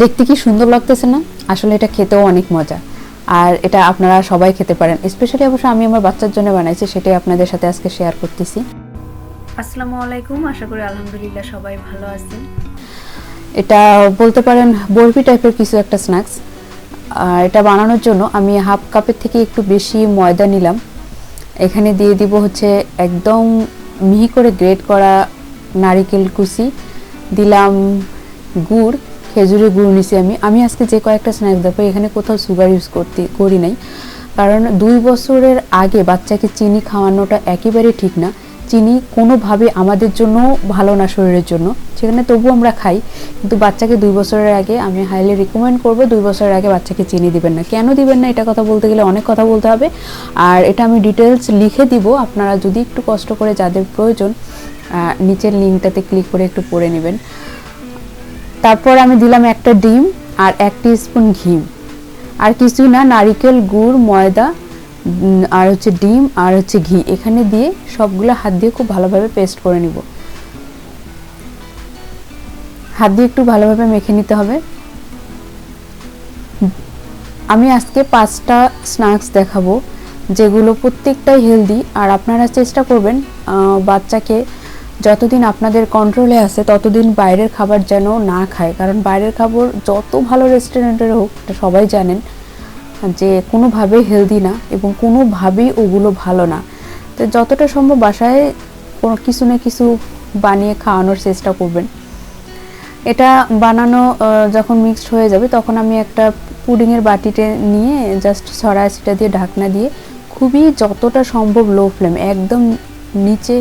দেখতে কি সুন্দর লাগতেছে না? আসলে এটা খেতেও অনেক মজা। আর এটা আপনারা সবাই খেতে পারেন। স্পেশালি অবশ্য আমি আমার বাচ্চার জন্য বানাইছি সেটাই আপনাদের সাথে আজকে শেয়ার করতেছি। আসসালামু আলাইকুম আশা করি আলহামদুলিল্লাহ সবাই ভালো আছেন। এটা বলতে পারেন বরফি টাইপের কিছু একটা স্ন্যাক্স আর এটা বানানোর জন্য আমি হাফ কাপের থেকে একটু বেশি ময়দা নিলাম। এখানে দিয়ে দিব হচ্ছে একদম মিহি করে গ্রেট করা নারিকেল কুচি দিলাম গুড় খেজুরের গুড় নিছি আমি। আমি আজকে যে কয়েকটা স্ন্যাক্স দেবো এখানে কোথাও সুগার ইউজ করতে, করি নাই। কারণ দুই বছরের আগে বাচ্চাকে চিনি খাওয়ানোটা একেবারে ঠিক না। চিনি কোনোভাবে আমাদের জন্য ভালো না শরীরের জন্য। সেখানে তবু আমরা খাই। কিন্তু বাচ্চাকে দুই বছরের আগে আমি হাইলি রিকমেন্ড করব, দুই বছরের আগে বাচ্চাকে চিনি দিবেন না। কেন দিবেন না? এটা কথা বলতে গেলে অনেক কথা বলতে হবে। আর এটা আমি ডিটেলস লিখে দিব। আপনারা যদি একটু কষ্ট করে যাদের প্রয়োজন নিচের লিঙ্কটাতে ক্লিক করে একটু পড়ে নেবেন। তারপর আমি দিলাম একটা ডিম আর এক স্পুন ঘি। আর কিছু না, নারিকেল, গুড়, ময়দা আর হচ্ছে ডিম, আর হচ্ছে ঘি। এখানে দিয়ে সবগুলো হাত দিয়ে খুব ভালোভাবে পেস্ট করে নিব। হাত দিয়ে একটু ভালোভাবে মেখে নিতে হবে। আমি আজকে পাঁচটা স্ন্যাক্স দেখাবো, যেগুলো প্রত্যেকটাই হেলদি। আর আপনারা চেষ্টা করবেন বাচ্চাকে যতদিন আপনাদের কন্ট্রোলে আছে, ততদিন বাইরের খাবার যেন না খায়। কারণ বাইরের খাবার যত ভালো রেস্টুরেন্টের হোক সবাই জানেন, যে কোনোভাবেই হেলদি না এবং কোনোভাবেই ওগুলো ভালো না। তো যতটা সম্ভব বাসায় কোনো কিছু না কিছু বানিয়ে খাওয়ানোর চেষ্টা করবেন। এটা বানানো যখন মিক্সড হয়ে যাবে, তখন আমি একটা পুডিংয়ের বাটিতে নিয়ে জাস্ট ছড়া সেটা দিয়ে ঢাকনা দিয়ে খুবই যতটা সম্ভব লো ফ্লেম একদম নিচে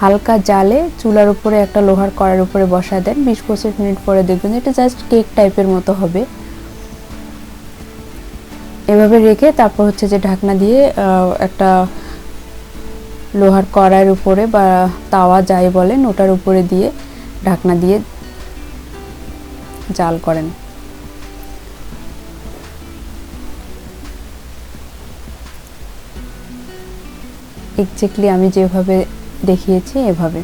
হালকা জালে চুলার উপরে একটা লোহার কড়ার উপরে বসা দেন। বিশ পঁচিশ মিনিট পরে দেখবেন এটা জাস্ট কেক টাইপের মতো হবে। এভাবে রেখে তারপর হচ্ছে যে ঢাকনা দিয়ে একটা লোহার কড়াইয়ের উপরে বা তাওয়া যাই বলেন, ওটার উপরে দিয়ে ঢাকনা দিয়ে জাল করেন। এক্স্যাক্টলি আমি যেভাবে দেখিয়েছি এভাবে।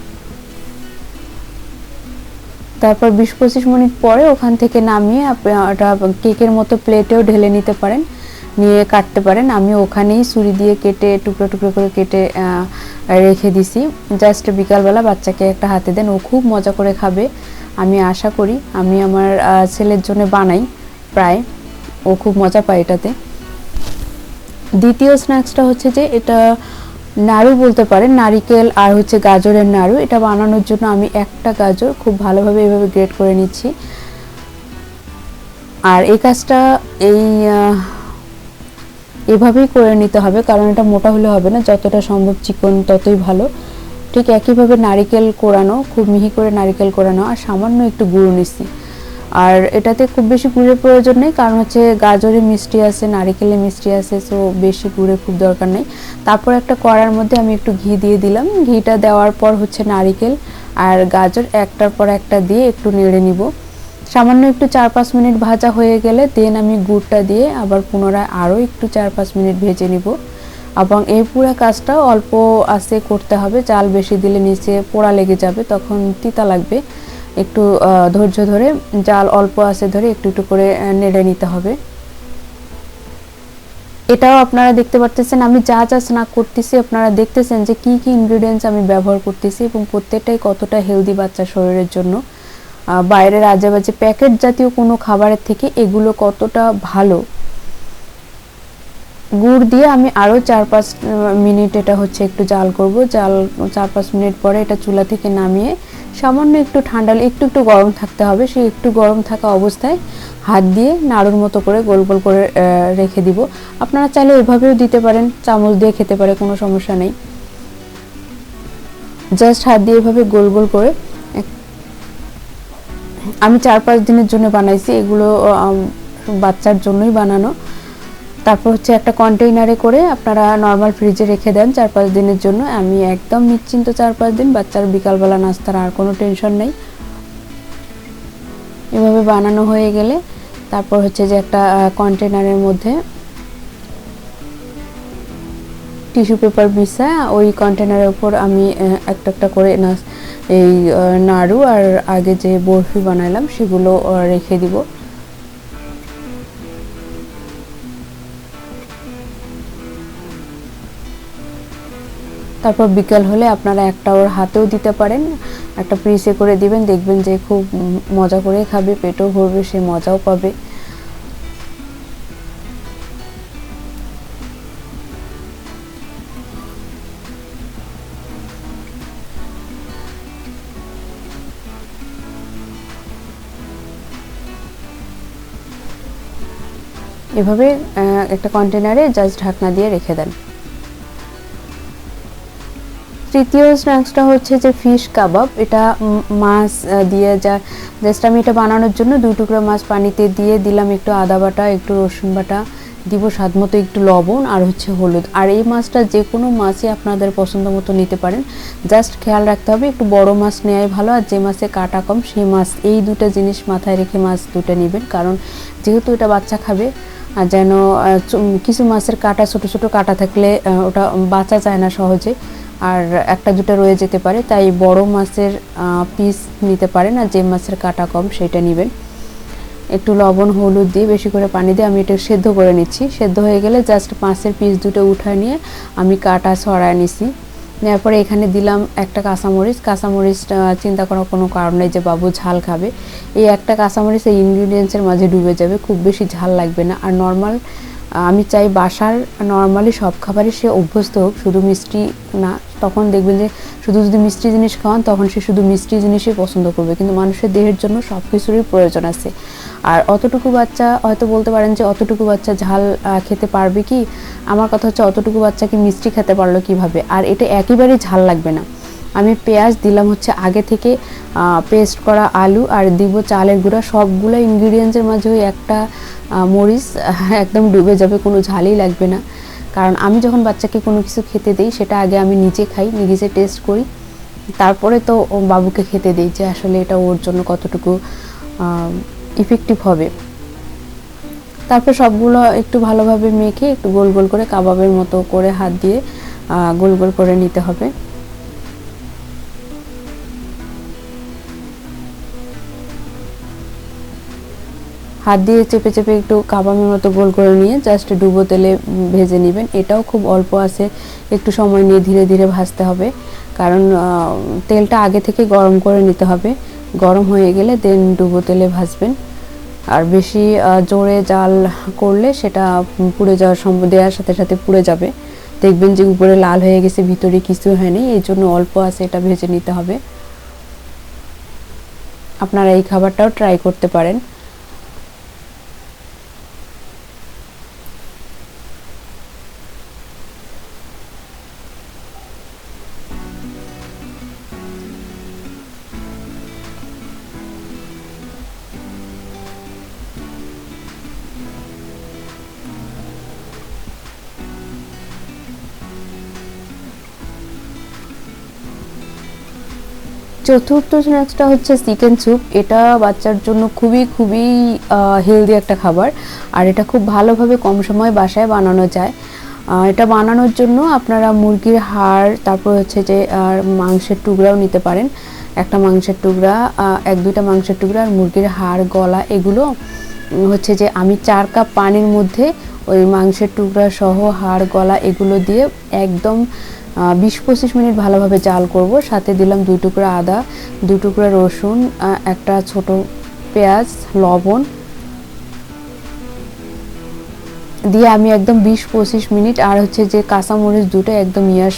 তারপর বিশ পঁচিশ মিনিট পরে ওখান থেকে নামিয়ে ওটা কেকের মতো প্লেটেও ঢেলে নিতে পারেন, নিয়ে কাটতে পারেন। আমি ওখানেই ছুরি দিয়ে কেটে, টুকরো টুকরো করে কেটে রেখে দিছি। জাস্ট বিকালবেলা বাচ্চাকে একটা হাতে দেন। ও খুব মজা করে খাবে, আমি আশা করি। আমি আমার ছেলের জন্য বানাই প্রায়। ও খুব মজা পায় এটাতে। দ্বিতীয় স্ন্যাক্সটা হচ্ছে যে এটা নাড়ু বলতে পারেন, নারিকেল আর হচ্ছে গাজরের নাড়ু। এটা বানানোর জন্য আমি একটা গাজর খুব ভালোভাবে এভাবে গ্রেট করে নিচ্ছি। আর এই কাজটা এই এভাবেই করে নিতে হবে, কারণ এটা মোটা হলে হবে না, যতটা সম্ভব চিকন ততই ভালো। ঠিক একইভাবে নারিকেল কোরানো, খুব মিহি করে নারিকেল কোরানো, আর সামান্য একটু গুঁড়ো নিচ্ছি। আর এটাতে খুব বেশি গুড়ের প্রয়োজন নেই, কারণ হচ্ছে গাজরে মিষ্টি আছে, নারিকেলে মিষ্টি আছে সো বেশি গুড়ের খুব দরকার নেই। তারপর একটা কড়ার মধ্যে আমি একটু ঘি দিয়ে দিলাম। ঘিটা দেওয়ার পর হচ্ছে নারিকেল আর গাজর একটার পর একটা দিয়ে একটু নেড়ে নিব। সামান্য একটু চার পাঁচ মিনিট ভাজা হয়ে গেলে দেন আমি গুড়টা দিয়ে আবার পুনরায় আরও একটু চার পাঁচ মিনিট ভেজে নিব। এবং এই পুরো কাজটা অল্প আসে করতে হবে চাল বেশি দিলে নিচে পোড়া লেগে যাবে, তখন তিতা লাগবে। একটু ধৈর্য ধরে, জাল অল্প আছে ধরে একটু একটু করে নেড়ে নিতে হবে। এটাও আপনারা দেখতে পারতেছেন, আমি যা যা স্ন্যাক করতেছি আপনারা দেখতেছেন যে কি কি ইনগ্রিডিয়েন্টস আমি ব্যবহার করতেছি এবং প্রত্যেকটাই কতটা হেলদি বাচ্চার শরীরের জন্য। বাইরের আজেবাজে প্যাকেট জাতীয় কোনো খাবারের থেকে এগুলো কতটা ভালো? গুড় দিয়ে আমি আরও চার পাঁচ মিনিট এটা হচ্ছে একটু জাল করব। জাল চার পাঁচ মিনিট পরে এটা চুলা থেকে নামিয়ে সামান্য একটু ঠান্ডা, একটু একটু গরম থাকতে হবে। সেই একটু গরম থাকা অবস্থায় হাত দিয়ে নাড়ুর মতো করে গোল গোল করে রেখে দিব। আপনারা চাইলে এভাবেও দিতে পারেন, চামচ দিয়ে খেতে পারে, কোনো সমস্যা নেই। জাস্ট হাত দিয়ে এভাবে গোল গোল করে আমি চার পাঁচ দিনের জন্য বানাইছি। এগুলো বাচ্চার জন্যই বানানো। তারপর হচ্ছে একটা কন্টেইনারে করে আপনারা নর্মাল ফ্রিজে রেখে দেন চার পাঁচ দিনের জন্য। আমি একদম নিশ্চিন্ত চার পাঁচ দিন বাচ্চার বিকালবেলা নাস্তার আর কোনো টেনশন নেই। এভাবে বানানো হয়ে গেলে তারপর হচ্ছে যে একটা কন্টেনারের মধ্যে টিস্যু পেপার বিছা ওই কন্টেনারের উপর আমি একটা একটা করে এই নাড়ু আর আগে যে বরফি বানাইলাম সেগুলো রেখে দিব। তারপর বিকেল হলে আপনারা একটা ওর হাতেও দিতে পারেন। একটা পিসে করে দিবেন, দেখবেন যে খুব মজা করে খাবে, পেটও ভরবে, সে মজাও পাবে। এভাবে একটা কন্টেনারে জাস্ট ঢাকনা দিয়ে রেখে দেন। তৃতীয় স্ন্যাক্সটা হচ্ছে যে ফিশ কাবাব এটা মাছ দিয়ে যা জাস্ট আমি এটা বানানোর জন্য দুই টুকরো মাছ পানিতে দিয়ে দিলাম একটু আদা বাটা, একটু রসুন বাটা, দিব স্বাদ মতো একটু লবণ আর হচ্ছে হলুদ। আর এই মাছটা যে কোনো মাছই আপনাদের পছন্দ মতো নিতে পারেন। জাস্ট খেয়াল রাখতে হবে, একটু বড় মাছ নেওয়াই ভালো আর যে মাছে কাটা কম সেই মাছ, এই দুটো জিনিস মাথায় রেখে মাছ দুটো নেবেন। কারণ যেহেতু এটা বাচ্চা খাবে, আর যেন কিছু মাছের কাটা, ছোট ছোট কাটা থাকলে ওটা বাঁচা যায় না সহজে। আর একটা দুটো রয়ে যেতে পারে, তাই বড় মাছের পিস নিতে পারেন আর যে মাছের কাটা কম সেটা নেবেন। একটু লবণ, হলুদ দিয়ে বেশি করে পানি দিয়ে আমি এটা সেদ্ধ করে নিচ্ছি। সেদ্ধ হয়ে গেলে জাস্ট মাছের পিস দুটো উঠায় নিয়ে আমি কাটা ছড়ায় নিছি। নেওয়ার পরে এখানে দিলাম একটা কাঁচামরিচ। কাঁচামরিচ চিন্তা করার কোনো কারণ নেই যে বাবু ঝাল খাবে। এই একটা কাঁচামরিচ এই ইনগ্রিডিয়েন্টসের মাঝে ডুবে যাবে, খুব বেশি ঝাল লাগবে না। আর নর্মাল আমি চাই বাসার নর্মালি সব খাবারই সে অভ্যস্ত হোক, শুধু মিষ্টি না, তখন দেখবেন যে শুধু যদি মিষ্টি জিনিস খাওয়ান, তখন সে শুধু মিষ্টি জিনিসই পছন্দ করবে। কিন্তু মানুষের দেহের জন্য সব কিছুরই প্রয়োজন আছে। আর অতটুকু বাচ্চা হয়তো বলতে পারেন যে অতটুকু বাচ্চা ঝাল খেতে পারবে কি? আমার কথা হচ্ছে অতটুকু বাচ্চাকে মিষ্টি খেতে পারল কীভাবে? আর এটা একেবারেই ঝাল লাগবে না। আমি পেঁয়াজ দিলাম হচ্ছে আগে থেকে পেস্ট করা আলু আর দিব চালের গুঁড়া। সবগুলো ইনগ্রিডিয়েন্টসের মাঝে ওই একটা মরিচ, একদম ডুবে যাবে, কোনো ঝালই লাগবে না। কারণ আমি যখন বাচ্চাকে কোনো কিছু খেতে দিই, সেটা আগে আমি নিজে খাই, নিজে টেস্ট করি। তারপরে তো বাবুকে খেতে দিই যে আসলে এটা ওর জন্য কতটুকু ইফেক্টিভ হবে। তারপর সবগুলো একটু ভালোভাবে মেখে একটু গোল গোল করে কাবাবের মতো করে হাত দিয়ে গোল গোল করে নিতে হবে। হাত দিয়ে চেপে চেপে একটু কাবাবের মতো গোল করে নিয়ে জাস্ট ডুবো তেলে ভেজে নেবেন। এটাও খুব অল্প আছে, একটু সময় নিয়ে ধীরে ধীরে ভাজতে হবে। কারণ তেলটা আগে থেকে গরম করে নিতে হবে। গরম হয়ে গেলে দেন ডুবো তেলে ভাজবেন। আর বেশি জোরে জাল করলে সেটা পুড়ে যাওয়ার সম্ভব দেওয়ার সাথে সাথে পুড়ে যাবে। দেখবেন যে উপরে লাল হয়ে গেছে, ভিতরে কিছু হয়নি, এই জন্য অল্প আছে, এটা ভেজে নিতে হবে। আপনারা এই খাবারটাও ট্রাই করতে পারেন। চতুর্থ স্ন্যাক্সটা হচ্ছে চিকেন স্যুপ এটা বাচ্চার জন্য খুবই খুবই হেলদি একটা খাবার। আর এটা খুব ভালোভাবে কম সময় বাসায় বানানো যায়। এটা বানানোর জন্য আপনারা মুরগির হাড়, তারপর হচ্ছে যে আর মাংসের টুকরাও নিতে পারেন। একটা মাংসের টুকরা এক, দুইটা মাংসের টুকরা আর মুরগির হাড়, গলা এগুলো হচ্ছে যে, আমি চার কাপ পানির মধ্যে ওই মাংসের টুকরা সহ হাড়, গলা এগুলো দিয়ে একদম বিশ পঁচিশ মিনিট ভালোভাবে জাল করব। সাথে দিলাম দুই টুকরা আদা, দুই টুকরা রসুন একটা ছোট পেঁয়াজ, লবণ। দিয়ে আমি একদম বিশ পঁচিশ মিনিট আর হচ্ছে যে কাঁচামরিচ দুটো একদম ইয়াস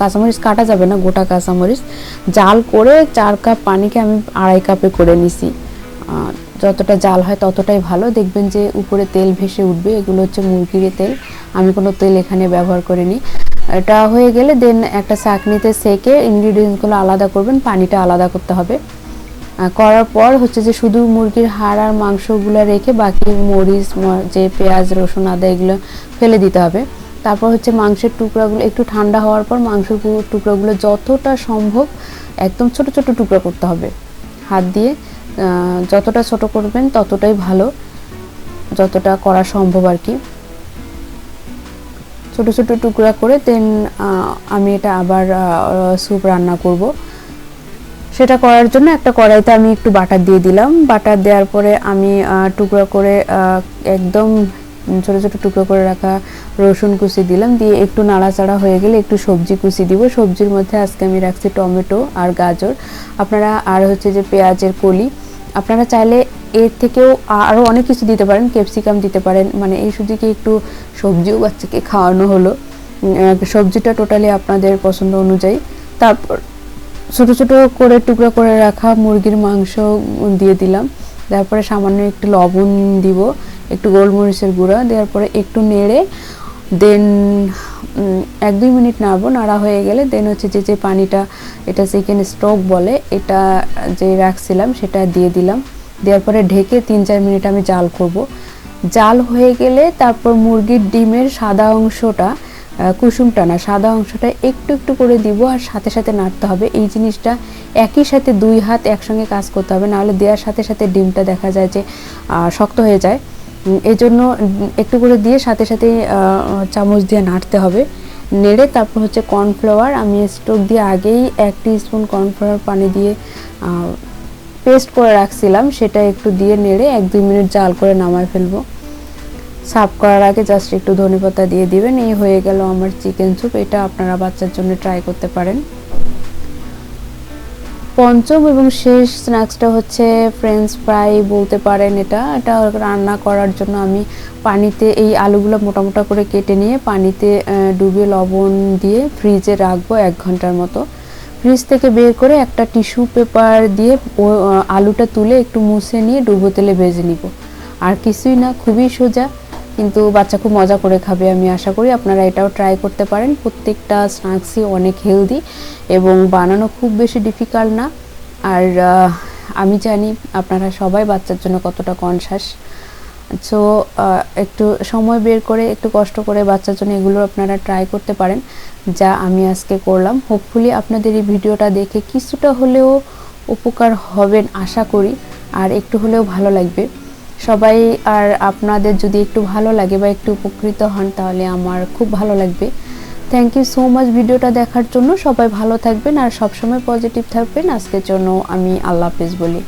কাঁচামরিচ কাটা যাবে না, গোটা কাঁচামরিচ। জাল করে চার কাপ পানিকে আমি আড়াই কাপে করে নিছি। যতটা জাল হয় ততটাই ভালো। দেখবেন যে উপরে তেল ভেসে উঠবে, এগুলো হচ্ছে মুরগির তেল। আমি কোনো তেল এখানে ব্যবহার করিনি। এটা হয়ে গেলে দেন একটা চাকনিতে সেকে ইনগ্রিডিয়েন্টসগুলো আলাদা করবেন, পানিটা আলাদা করতে হবে। করার পর হচ্ছে যে শুধু মুরগির হাড় আর মাংসগুলো রেখে বাকি মরিচ যে পেঁয়াজ, রসুন, আদা এগুলো ফেলে দিতে হবে। তারপর হচ্ছে মাংসের টুকরাগুলো একটু ঠান্ডা হওয়ার পর মাংসের টুকরাগুলো যতটা সম্ভব একদম ছোট ছোট টুকরা করতে হবে। হাত দিয়ে যতটা ছোট করবেন ততটাই ভালো, যতটা করা সম্ভব আর কি। ছোট ছোট টুকরা করে দেন আমি এটা আবার স্যুপ রান্না করব। সেটা করার জন্য একটা কড়াইতে আমি একটু বাটার দিয়ে দিলাম। বাটার দেওয়ার পরে আমি টুকরা করে একদম ছোটো ছোটো টুকরো করে রাখা রসুন কুচি দিলাম। দিয়ে একটু নাড়াচাড়া হয়ে গেলে একটু সবজি কুচি দিব। সবজির মধ্যে আজকে আমি রাখছি টমেটো আর গাজর। আপনারা আর হচ্ছে যে পেঁয়াজের কলি আপনারা চাইলে এর থেকেও আরও অনেক কিছু দিতে পারেন ক্যাপসিকাম দিতে পারেন। মানে এই সুযোগে একটু সবজিও বাচ্চাকে খাওয়ানো হলো। সবজিটা টোটালি আপনাদের পছন্দ অনুযায়ী। তারপর ছোট ছোট করে টুকরো করে রাখা মুরগির মাংস দিয়ে দিলাম। তারপরে সামান্য একটু লবণ দিব, একটু গোলমরিচের গুঁড়া, দেওয়ার পরে একটু নেড়ে দেন এক দুই মিনিট নাড়বো, নাড়া হয়ে গেলে দেন হচ্ছে যে যে পানিটা এটা চিকেন স্টক বলে, এটা যে রাখছিলাম সেটা দিয়ে দিলাম। দেওয়ার পরে ঢেকে তিন চার মিনিট আমি জাল করব। জাল হয়ে গেলে তারপর মুরগির ডিমের সাদা অংশটা কুসুমটা না, সাদা অংশটা একটু একটু করে দিব আর সাথে সাথে নাড়তে হবে। এই জিনিসটা একই সাথে দুই হাত একসঙ্গে কাজ করতে হবে, নাহলে দেওয়ার সাথে সাথে ডিমটা দেখা যায় যে শক্ত হয়ে যায়। উম, এই জন্য উম, একটু করে দিয়ে সাথে সাথে চামচ দিয়ে নাড়তে হবে। নেড়ে তারপর হচ্ছে কর্নফ্লাওয়ার আমি স্টোভ দিয়ে আগেই এক স্পুন কর্নফ্লাওয়ার পানি দিয়ে পেস্ট করে রাখছিলাম। সেটা একটু দিয়ে নেড়ে এক দুই মিনিট জাল করে নামায় ফেলব। সাফ করার আগে জাস্ট একটু ধনেপাতা দিয়ে দিবেন। এই হয়ে গেল আমার চিকেন স্যুপ। এটা আপনারা বাচ্চার জন্য ট্রাই করতে পারেন। পঞ্চম এবং শেষ স্ন্যাক্সটা হচ্ছে ফ্রেঞ্চ ফ্রাই বলতে পারেন এটা। এটা রান্না করার জন্য আমি পানিতে এই আলুগুলো মোটা মোটা করে কেটে নিয়ে পানিতে ডুবিয়ে লবণ দিয়ে ফ্রিজে রাখব এক ঘণ্টার মতো। ফ্রিজ থেকে বের করে একটা টিস্যু পেপার দিয়ে আলুটা তুলে একটু মুছে নিয়ে ডুবো তেলে ভেজে নিব। আর কিছুই না, খুবই সোজা। কিন্তু বাচ্চা খুব মজা করে খাবে, আমি আশা করি। আপনারা এটাও ট্রাই করতে পারেন। প্রত্যেকটা স্ন্যাক্সই অনেক হেলদি এবং বানানো খুব বেশি ডিফিকাল্ট না। আর আমি জানি আপনারা সবাই বাচ্চার জন্য কতটা কনসাস সো একটু সময় বের করে, একটু কষ্ট করে বাচ্চার জন্য এগুলো আপনারা ট্রাই করতে পারেন, যা আমি আজকে করলাম। হোপফুলি আপনাদের এই ভিডিওটা দেখে কিছুটা হলেও উপকার হবেন, আশা করি। আর একটু হলেও ভালো লাগবে। সবাই, আর আপনাদের যদি একটু ভালো লাগে বা একটু উপকৃত হন, তাহলে আমার খুব ভালো লাগবে। থ্যাংক ইউ সো মাচ ভিডিওটা দেখার জন্য। সবাই ভালো থাকবেন, আর সবসময় পজিটিভ থাকবেন। আজকের জন্য আমি আল্লাহ হাফেজ বলি।